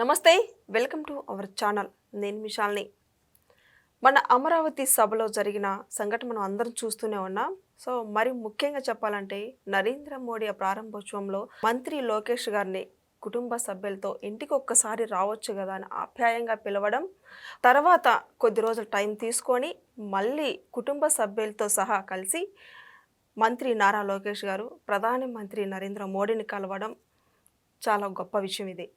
నమస్తే welcome to our channel. నేను మిషాల్ని మన అమరావతి సభలో జరిగిన సంఘటన మనం అందరం చూస్తూనే ఉన్నాం. సో మరి ముఖ్యంగా చెప్పాలంటే నరేంద్ర మోడీ ప్రారంభోత్సవంలో మంత్రి లోకేష్ గారిని కుటుంబ సభ్యులతో ఇంటికి ఒక్కసారి రావచ్చు కదా అని ఆప్యాయంగా పిలవడం తర్వాత కొద్ది రోజులు టైం తీసుకొని మళ్ళీ కుటుంబ సభ్యులతో సహా కలిసి మంత్రి నారా లోకేష్ గారు ప్రధానమంత్రి నరేంద్ర మోడీని కలవడం చాలా గొప్ప విషయం ఇది.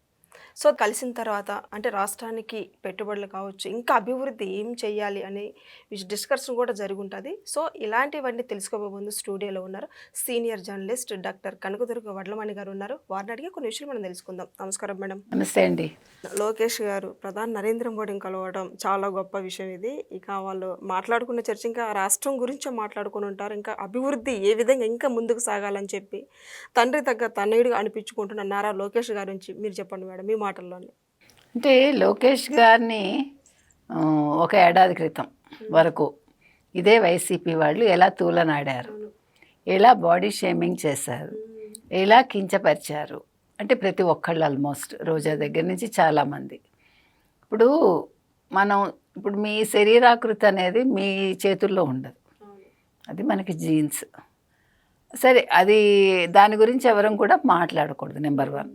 సో కలిసిన తర్వాత అంటే రాష్ట్రానికి పెట్టుబడులు కావచ్చు ఇంకా అభివృద్ధి ఏం చేయాలి అనే డిస్కషన్ కూడా జరుగుంటుంది. సో ఇలాంటివన్నీ తెలుసుకోబోతుంది స్టూడియోలో ఉన్నారు senior journalist doctor Kanakadurga Vadlamani garu ఉన్నారు. వారిని అడిగి కొన్ని విషయాలు మనం తెలుసుకుందాం. నమస్కారం మేడం. నమస్తే అండి. లోకేష్ గారు ప్రధాని నరేంద్ర మోడీని కలవడం చాలా గొప్ప విషయం ఇది. ఇక వాళ్ళు మాట్లాడుకున్న చర్చ ఇంకా రాష్ట్రం గురించే మాట్లాడుకుని ఉంటారు. ఇంకా అభివృద్ధి ఏ విధంగా ఇంకా ముందుకు సాగాలని చెప్పి తండ్రి తగ్గ తనయుడిగా అనిపించుకుంటున్న నారా లోకేష్ గారి నుంచి మీరు చెప్పండి మేడం. మీ మాటల్లోనే. అంటే లోకేష్ గారిని ఒక ఏడాది క్రితం వరకు ఇదే వైసీపీ వాళ్ళు ఎలా తూలనాడారు ఎలా బాడీ షేమింగ్ చేశారు ఎలా కించపరిచారు అంటే ప్రతి ఒక్కళ్ళు ఆల్మోస్ట్ రోజా దగ్గర నుంచి చాలామంది ఇప్పుడు మనం ఇప్పుడు మీ శరీరాకృతి అనేది మీ చేతుల్లో ఉండదు. అది మనకి జీన్స్. సరే అది దాని గురించి ఎవరం కూడా మాట్లాడకూడదు నెంబర్ వన్.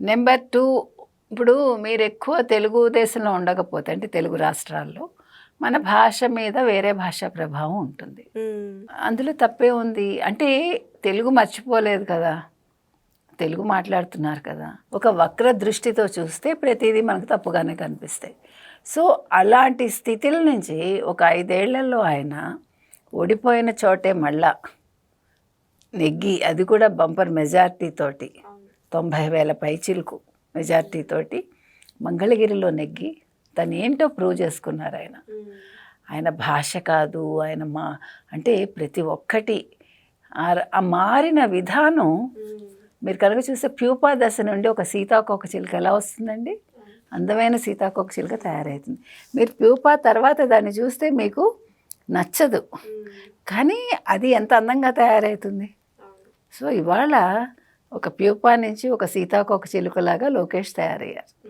నెంబర్ టూ ఇప్పుడు మీరు ఎక్కువ తెలుగు దేశంలో ఉండకపోతే అంటే తెలుగు రాష్ట్రాల్లో మన భాష మీద వేరే భాషా ప్రభావం ఉంటుంది. అందులో తప్పే ఉంది. అంటే తెలుగు మర్చిపోలేదు కదా. తెలుగు మాట్లాడుతున్నారు కదా. ఒక వక్ర దృష్టితో చూస్తే ప్రతిదీ మనకు తప్పుగానే కనిపిస్తాయి. సో అలాంటి స్థితిల నుంచి ఒక ఐదేళ్ళలో ఆయన ఓడిపోయిన చోటే మళ్ళా నెగ్గి అది కూడా బంపర్ మెజార్టీ తోటి తొంభై వేల పైచిలకు మెజార్టీ తోటి మంగళగిరిలో నెగ్గి తను ఏంటో ప్రూవ్ చేసుకున్నారు ఆయన. ఆయన భాష కాదు ఆయన మా అంటే ప్రతి ఒక్కటి ఆ- ఆ మారిన విధానం మీరు కనుక చూస్తే ప్యూపా దశ నుండి ఒక సీతాకోక చిలుక ఎలా వస్తుందండి? అందమైన సీతాకోక చిలుక తయారవుతుంది. మీరు ప్యూపా తర్వాత దాన్ని చూస్తే మీకు నచ్చదు. కానీ అది ఎంత అందంగా తయారవుతుంది? సో ఇవాళ ఒక ప్యూపా నుంచి ఒక సీతాకోక చిలుకలాగా లోకేష్ తయారయ్యారు.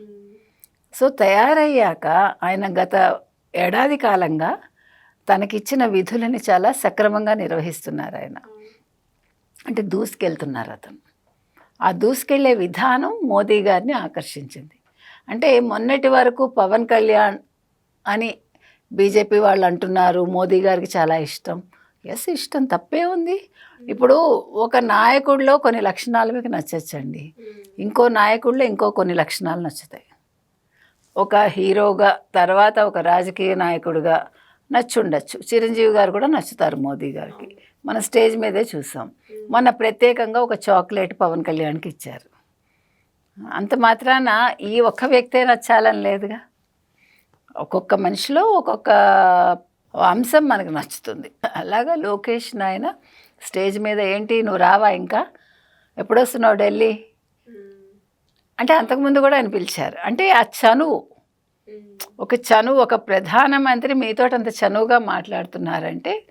సో తయారయ్యాక ఆయన గత ఏడాది కాలంగా తనకిచ్చిన విధులని చాలా సక్రమంగా నిర్వహిస్తున్నారు ఆయన. అంటే దూసుకెళ్తున్నారు అతను. ఆ దూసుకెళ్ళే విధానం మోదీ గారిని ఆకర్షించింది. అంటే మొన్నటి వరకు పవన్ కళ్యాణ్ అని బీజేపీ వాళ్ళు అంటున్నారు మోదీ గారికి చాలా ఇష్టం. ఎస్ ఇష్టం తప్పే ఉంది. ఇప్పుడు ఒక నాయకుడిలో కొన్ని లక్షణాలు మీకు నచ్చచ్చండి. ఇంకో నాయకుడిలో ఇంకో కొన్ని లక్షణాలు నచ్చుతాయి. ఒక హీరోగా తర్వాత ఒక రాజకీయ నాయకుడిగా నచ్చుండొచ్చు. చిరంజీవి గారు కూడా నచ్చుతారు మోదీ గారికి. మన స్టేజ్ మీదే చూసాం. మొన్న ప్రత్యేకంగా ఒక చాక్లెట్ పవన్ కళ్యాణ్కి ఇచ్చారు. అంత మాత్రాన ఈ ఒక్క వ్యక్తే నచ్చాలని లేదుగా? ఒక్కొక్క మనిషిలో ఒక్కొక్క అంశం మనకు నచ్చుతుంది. అలాగా లోకేష్ నాయన స్టేజ్ మీద ఏంటి నువ్వు రావా ఇంకా? ఎప్పుడొస్తున్నావు ఢిల్లీ? అంటే అంతకుముందు కూడా ఆయన పిలిచారు. అంటే ఆ చనువు ఒక చనువు ఒక ప్రధానమంత్రి మీతో అంత చనువుగా మాట్లాడుతున్నారంటే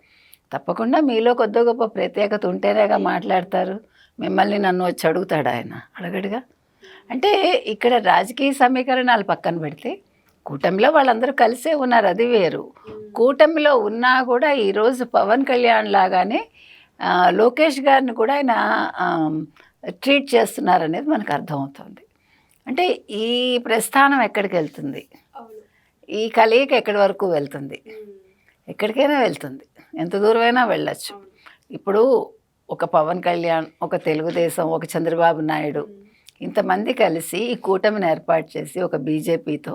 తప్పకుండా మీలో కొద్ది గొప్ప ప్రత్యేకత ఉంటేనేగా మాట్లాడతారు. మిమ్మల్ని నన్ను వచ్చి అడుగుతాడు ఆయన. అడగడుగా. అంటే ఇక్కడ రాజకీయ సమీకరణాలు పక్కన పెడితే కూటమిలో వాళ్ళందరూ కలిసే ఉన్నారు అది వేరు. కూటమిలో ఉన్నా కూడా ఈరోజు పవన్ కళ్యాణ్ లాగానే లోకేష్ గారిని కూడా ఆయన ట్రీట్ చేస్తున్నారు అనేది మనకు అర్థమవుతుంది. అంటే ఈ ప్రస్థానం ఎక్కడికి వెళ్తుంది? ఈ కలయిక ఎక్కడి వరకు వెళ్తుంది? ఎక్కడికైనా వెళ్తుంది. ఎంత దూరమైనా వెళ్ళొచ్చు. ఇప్పుడు ఒక పవన్ కళ్యాణ్ ఒక తెలుగుదేశం ఒక చంద్రబాబు నాయుడు ఇంతమంది కలిసి ఈ కూటమిని ఏర్పాటు చేసి ఒక బీజేపీతో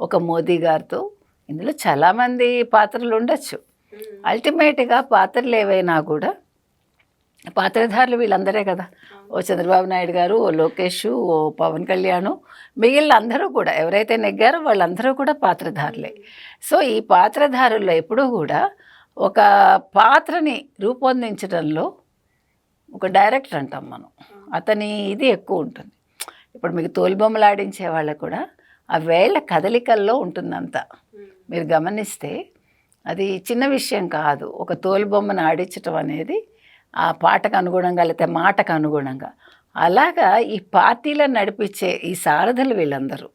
ఒక మోదీ గారితో ఇందులో చాలామంది పాత్రలు ఉండొచ్చు. అల్టిమేట్గా పాత్రలు ఏవైనా కూడా పాత్రధారులు వీళ్ళందరే కదా. ఓ చంద్రబాబు నాయుడు గారు ఓ లోకేష్ ఓ పవన్ కళ్యాణ్ మిగిలిన అందరూ కూడా ఎవరైతే నెగ్గారో వాళ్ళందరూ కూడా పాత్రధారులే. సో ఈ పాత్రధారుల్లో ఎప్పుడూ కూడా ఒక పాత్రని రూపొందించడంలో ఒక డైరెక్టర్ అంటాం మనం. అతని ఇది ఎక్కువ ఉంటుంది. ఇప్పుడు మీకు తోలుబొమ్మలు ఆడించే వాళ్ళకు కూడా ఆ వేళ్ళ కదలికల్లో ఉంటుందంతా. మీరు గమనిస్తే అది చిన్న విషయం కాదు. ఒక తోలుబొమ్మను ఆడించటం అనేది ఆ పాటకు అనుగుణంగా లేకపోతే మాటకు అనుగుణంగా. అలాగా ఈ పార్టీలను నడిపించే ఈ సారథులు వీళ్ళందరూ.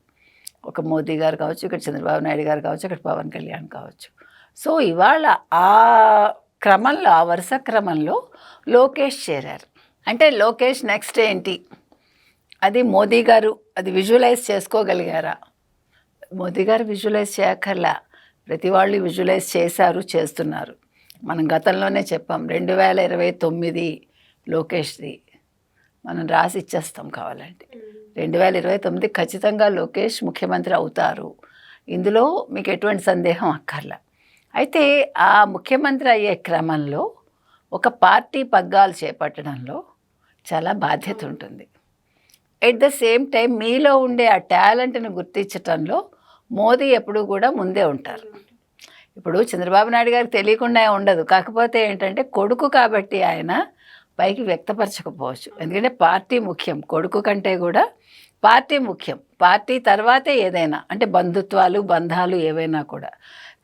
ఒక మోదీ గారు కావచ్చు ఇక్కడ చంద్రబాబు నాయుడు గారు కావచ్చు ఇక్కడ పవన్ కళ్యాణ్ కావచ్చు. సో ఇవాళ ఆ క్రమంలో ఆ వరుస క్రమంలో లోకేష్ చేరారు. అంటే లోకేష్ నెక్స్ట్ ఏంటి? అది మోదీ గారు అది విజువలైజ్ చేసుకోగలిగారా? మోదీ గారు విజువలైజ్ చేయక్కర్లా. ప్రతి వాళ్ళు విజువలైజ్ చేశారు చేస్తున్నారు. మనం గతంలోనే చెప్పాం రెండు వేల ఇరవై తొమ్మిది లోకేష్ది మనం రాసి ఇచ్చేస్తాం కావాలంటే రెండు వేల ఇరవై తొమ్మిది ఖచ్చితంగా లోకేష్ ముఖ్యమంత్రి అవుతారు. ఇందులో మీకు ఎటువంటి సందేహం అక్కర్లా. అయితే ఆ ముఖ్యమంత్రి అయ్యే క్రమంలో ఒక పార్టీ పగ్గాలు చేపట్టడంలో చాలా బాధ్యత ఉంటుంది. ఎట్ ద సేమ్ టైం మీలో ఉండే ఆ టాలెంట్ని గుర్తించటంలో మోదీ ఎప్పుడూ కూడా ముందే ఉంటారు. ఇప్పుడు చంద్రబాబు నాయుడు గారికి తెలియకుండా ఉండదు. కాకపోతే ఏంటంటే కొడుకు కాబట్టి ఆయన పైకి వ్యక్తపరచకపోవచ్చు. ఎందుకంటే పార్టీ ముఖ్యం. కొడుకు కంటే కూడా పార్టీ ముఖ్యం. పార్టీ తర్వాతే ఏదైనా అంటే బంధుత్వాలు బంధాలు ఏవైనా కూడా.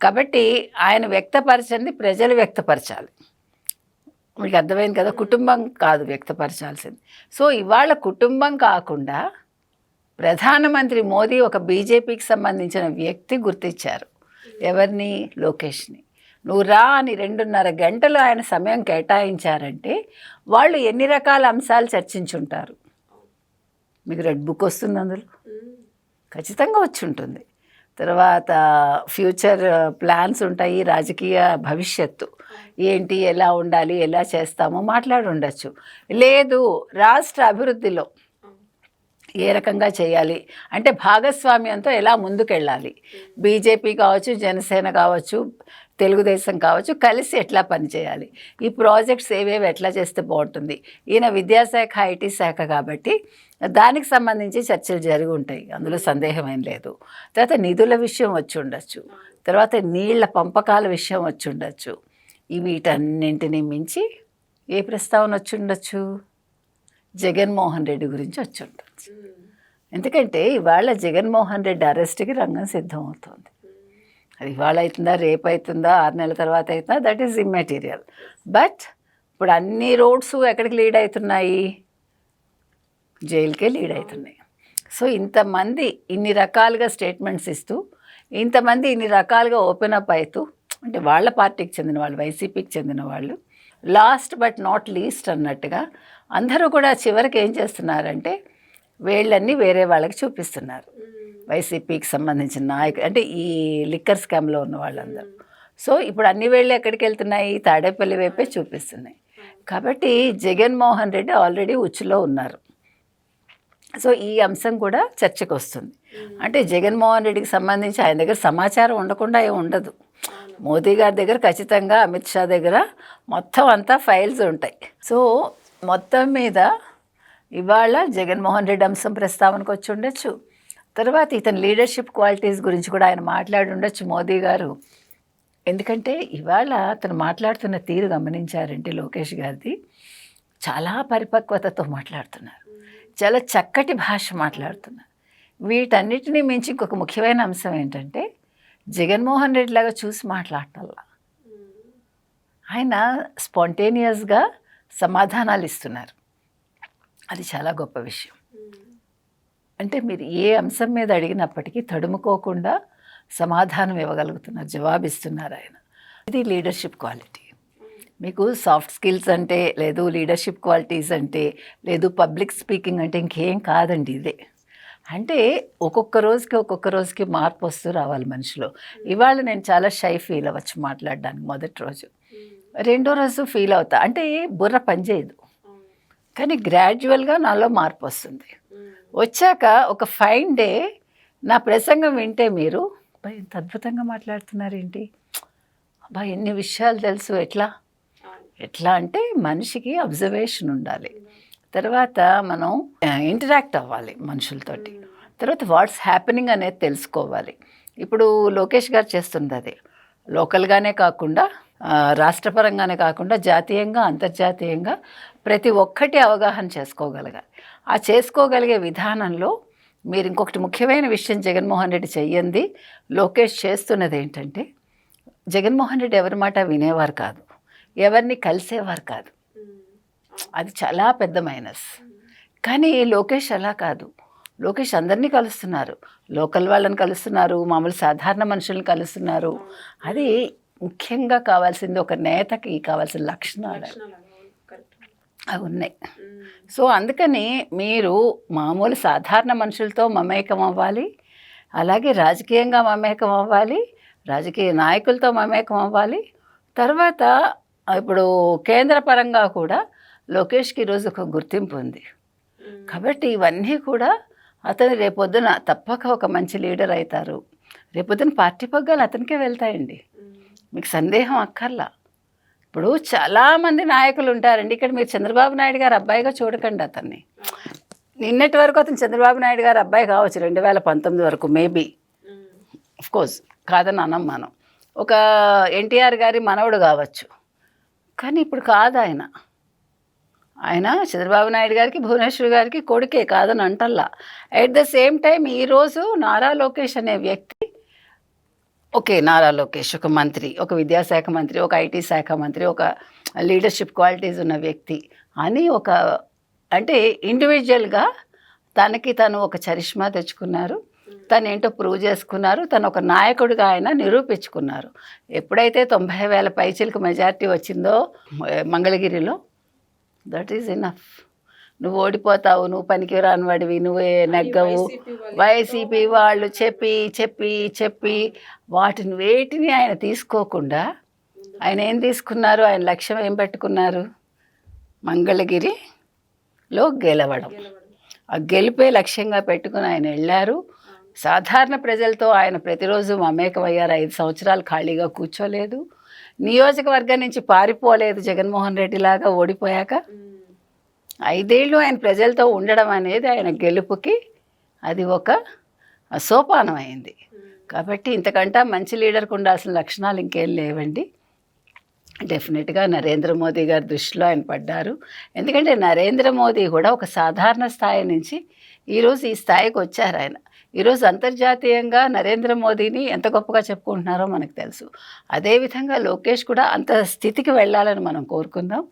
కాబట్టి ఆయన వ్యక్తపరచండి ప్రజలు వ్యక్తపరచాలి. మీకు అర్థమైంది కదా? కుటుంబం కాదు వ్యక్తపరచాల్సింది. సో ఇవాళ కుటుంబం కాకుండా ప్రధానమంత్రి మోదీ ఒక బీజేపీకి సంబంధించిన వ్యక్తి గుర్తించారు. ఎవరిని? లోకేష్ని. నువ్వు రా అని రెండున్నర గంటలు ఆయన సమయం కేటాయించారంటే వాళ్ళు ఎన్ని రకాల అంశాలు చర్చించుంటారు? మీకు రెడ్ బుక్ వస్తుంది అందులో? ఖచ్చితంగా వచ్చి ఉంటుంది తర్వాత ఫ్యూచర్ ప్లాన్స్ ఉంటాయి రాజకీయ భవిష్యత్తు. ఏంటి ఎలా ఉండాలి ఎలా చేస్తామో మాట్లాడి ఉండొచ్చు లేదు రాష్ట్ర అభివృద్ధిలో ఏ రకంగా చేయాలి? అంటే భాగస్వామ్యంతో ఎలా ముందుకెళ్ళాలి? బీజేపీ కావచ్చు జనసేన కావచ్చు తెలుగుదేశం కావచ్చు కలిసి ఎట్లా పనిచేయాలి ఈ ప్రాజెక్ట్స్ ఏవేవి ఎట్లా చేస్తే బాగుంటుంది? ఈయన విద్యాశాఖ ఐటీ శాఖ కాబట్టి దానికి సంబంధించి చర్చలు జరిగి ఉంటాయి. అందులో సందేహం ఏం లేదు. తర్వాత నిధుల విషయం వచ్చి ఉండొచ్చు. తర్వాత నీళ్ళ పంపకాల విషయం వచ్చి ఉండొచ్చు. వీటన్నింటినీ మించి ఏ ప్రస్తావన వచ్చి ఉండొచ్చు? జగన్మోహన్ రెడ్డి గురించి వచ్చి Hmm. ఎందుకంటే ఇవాళ జగన్మోహన్ రెడ్డి అరెస్ట్కి రంగం సిద్ధం అవుతుంది అది ఇవాళ అవుతుందా రేపు అవుతుందా ఆరు నెలల తర్వాత అవుతుందా దట్ ఈస్ ఇమ్మెటీరియల్ బట్ ఇప్పుడు అన్ని రోడ్స్ ఎక్కడికి లీడ్ అవుతున్నాయి? జైలుకే లీడ్ అవుతున్నాయి. సో ఇంతమంది ఇన్ని రకాలుగా స్టేట్మెంట్స్ ఇస్తూ ఇంతమంది ఇన్ని రకాలుగా ఓపెన్ అప్ అవుతూ అంటే వాళ్ళ పార్టీకి చెందిన వాళ్ళు వైసీపీకి చెందిన వాళ్ళు లాస్ట్ బట్ నాట్ లీస్ట్ అన్నట్టుగా అందరూ కూడా చివరికి ఏం చేస్తున్నారంటే వేళ్ళన్నీ వేరే వాళ్ళకి చూపిస్తున్నారు. వైసీపీకి సంబంధించిన నాయకులు అంటే ఈ లిక్కర్ స్కామ్లో ఉన్న వాళ్ళందరూ. సో ఇప్పుడు అన్ని వేళ్ళు ఎక్కడికి వెళ్తున్నాయి? తాడేపల్లి వైపే చూపిస్తున్నాయి. కాబట్టి జగన్మోహన్ రెడ్డి ఆల్రెడీ ఉచ్చులో ఉన్నారు. సో ఈ అంశం కూడా చర్చకు వస్తుంది. అంటే జగన్మోహన్ రెడ్డికి సంబంధించి ఆయన దగ్గర సమాచారం ఉండకుండా ఏమి ఉండదు. మోదీ గారి దగ్గర ఖచ్చితంగా అమిత్ షా దగ్గర మొత్తం అంతా ఫైల్స్ ఉంటాయి. సో మొత్తం మీద ఇవాళ జగన్మోహన్ రెడ్డి అంశం ప్రస్తావనకు వచ్చి ఉండొచ్చు. తర్వాత ఇతని లీడర్షిప్ క్వాలిటీస్ గురించి కూడా ఆయన మాట్లాడి ఉండొచ్చు మోదీ గారు. ఎందుకంటే ఇవాళ అతను మాట్లాడుతున్న తీరు గమనించారంటే లోకేష్ గారిది. చాలా పరిపక్వతతో మాట్లాడుతున్నారు. చాలా చక్కటి భాష మాట్లాడుతున్నారు. వీటన్నిటినీ మించి ఇంకొక ముఖ్యమైన అంశం ఏంటంటే జగన్మోహన్ రెడ్డి లాగా చూసి మాట్లాడటల్లా ఆయన స్పాంటేనియస్గా సమాధానాలు ఇస్తున్నారు. అది చాలా గొప్ప విషయం. అంటే మీరు ఏ అంశం మీద అడిగినప్పటికీ తడుముకోకుండా సమాధానం ఇవ్వగలుగుతున్నారు జవాబిస్తున్నారు ఆయన. ఇది లీడర్షిప్ క్వాలిటీ. మీకు సాఫ్ట్ స్కిల్స్ అంటే లేదు లీడర్షిప్ క్వాలిటీస్ అంటే లేదు పబ్లిక్ స్పీకింగ్ అంటే ఇంకేం కాదండి ఇదే. అంటే ఒక్కొక్క రోజుకి ఒక్కొక్క రోజుకి మార్పు వస్తూ రావాలి మనిషిలో. ఇవాళ నేను చాలా షై ఫీల్ అవ్వచ్చు మాట్లాడడానికి మొదటి రోజు. రెండో రోజు ఫీల్ అవుతా. అంటే బుర్ర పనిచేయదు. కానీ గ్రాడ్యువల్గా నాలో మార్పు వస్తుంది. వచ్చాక ఒక ఫైన్ డే నా ప్రసంగం వింటే మీరు అబ్బా ఇంత అద్భుతంగా మాట్లాడుతున్నారు ఏంటి అబ్బా ఎన్ని విషయాలు తెలుసు ఎట్లా? ఎట్లా అంటే మనిషికి అబ్జర్వేషన్ ఉండాలి. తర్వాత మనం ఇంటరాక్ట్ అవ్వాలి మనుషులతోటి. తర్వాత వాట్స్ హ్యాపెనింగ్ అనేది తెలుసుకోవాలి. ఇప్పుడు లోకేష్ గారు చేస్తుంది అది. లోకల్గానే కాకుండా రాష్ట్రపరంగానే కాకుండా జాతీయంగా అంతర్జాతీయంగా ప్రతి ఒక్కటి అవగాహన చేసుకోగలగాలి. ఆ చేసుకోగలిగే విధానంలో మీరు ఇంకొకటి ముఖ్యమైన విషయం జగన్మోహన్ రెడ్డి చెయ్యంది లోకేష్ చేస్తున్నది ఏంటంటే జగన్మోహన్ రెడ్డి ఎవరి మాట వినేవారు కాదు ఎవరిని కలిసేవారు కాదు. అది చాలా పెద్ద మైనస్. కానీ లోకేష్ అలా కాదు. లోకేష్ అందరినీ కలుస్తున్నారు. లోకల్ వాళ్ళని కలుస్తున్నారు మామూలు సాధారణ మనుషులను కలుస్తున్నారు. అది ముఖ్యంగా కావాల్సింది ఒక నేతకి కావాల్సిన లక్షణాలు. అవి ఉన్నాయి. సో అందుకని మీరు మామూలు సాధారణ మనుషులతో మమేకం అవ్వాలి. అలాగే రాజకీయంగా మమేకం అవ్వాలి. రాజకీయ నాయకులతో మమేకం అవ్వాలి. తర్వాత ఇప్పుడు కేంద్ర పరంగా కూడా లోకేష్కి ఈరోజు ఒక గుర్తింపు ఉంది. కాబట్టి ఇవన్నీ కూడా అతను రేపొద్దున తప్పక ఒక మంచి లీడర్ అవుతారు. రేపొద్దున పార్టీ పగ్గాలు అతనికే వెళ్తాయండి. మీకు సందేహం అక్కర్లా. ఇప్పుడు చాలామంది నాయకులు ఉంటారండి. ఇక్కడ మీరు చంద్రబాబు నాయుడు గారు అబ్బాయిగా చూడకండి అతన్ని. నిన్నటి వరకు అతను చంద్రబాబు నాయుడు గారు అబ్బాయి కావచ్చు రెండు వేల పంతొమ్మిది వరకు మేబీ. కోర్స్ కాదని అనం మనం ఒక ఎన్టీఆర్ గారి మనవడు కావచ్చు. కానీ ఇప్పుడు కాదు ఆయన. ఆయన చంద్రబాబు నాయుడు గారికి భువనేశ్వర్ గారికి కొడుకే కాదని అంటల్లా. ఎట్ ద సేమ్ టైం ఈరోజు నారా లోకేష్ అనే వ్యక్తి ఓకే నారా లోకేష్ ఒక మంత్రి ఒక విద్యాశాఖ మంత్రి ఒక ఐటీ శాఖ మంత్రి ఒక లీడర్షిప్ క్వాలిటీస్ ఉన్న వ్యక్తి అని ఒక అంటే ఇండివిజువల్గా తనకి తను ఒక చరిష్మా తెచ్చుకున్నారు తను ఏంటో ప్రూవ్ చేసుకున్నారు తను ఒక నాయకుడిగా ఆయన నిరూపించుకున్నారు. ఎప్పుడైతే తొంభై వేల పైచిలకు మెజారిటీ వచ్చిందో మంగళగిరిలో దట్ ఈజ్ ఇనఫ్ నువ్వు ఓడిపోతావు నువ్వు పనికి రానివాడివి నువ్వే నెగ్గవు. వైసీపీ వాళ్ళు చెప్పి చెప్పి చెప్పి వాటిని వేటిని ఆయన తీసుకోకుండా ఆయన ఏం తీసుకున్నారు? ఆయన లక్ష్యం ఏం పెట్టుకున్నారు? మంగళగిరిలో గెలవడం. ఆ గెలిపే లక్ష్యంగా పెట్టుకుని ఆయన వెళ్ళారు. సాధారణ ప్రజలతో ఆయన ప్రతిరోజు మమేకమయ్యారు. ఐదు సంవత్సరాలు ఖాళీగా కూర్చోలేదు. నియోజకవర్గం నుంచి పారిపోలేదు జగన్మోహన్ రెడ్డి లాగా ఓడిపోయాక. ఐదేళ్ళు ఆయన ప్రజలతో ఉండడం అనేది ఆయన గెలుపుకి అది ఒక సోపానం అయింది. కాబట్టి ఇంతకంటే మంచి లీడర్కి ఉండాల్సిన లక్షణాలు ఇంకేం లేవండి. డెఫినెట్గా నరేంద్ర మోదీ గారి దృష్టిలో ఆయన పడ్డారు. ఎందుకంటే నరేంద్ర మోదీ కూడా ఒక సాధారణ స్థాయి నుంచి ఈరోజు ఈ స్థాయికి వచ్చారు ఆయన. ఈరోజు అంతర్జాతీయంగా నరేంద్ర మోదీని ఎంత గొప్పగా చెప్పుకుంటున్నారో మనకు తెలుసు. అదేవిధంగా లోకేష్ కూడా అంత స్థితికి వెళ్ళాలని మనం కోరుకుందాం.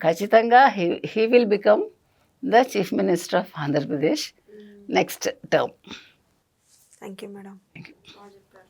ఖచ్చితంగా he he will become the chief minister of Andhra Pradesh next term thank you madam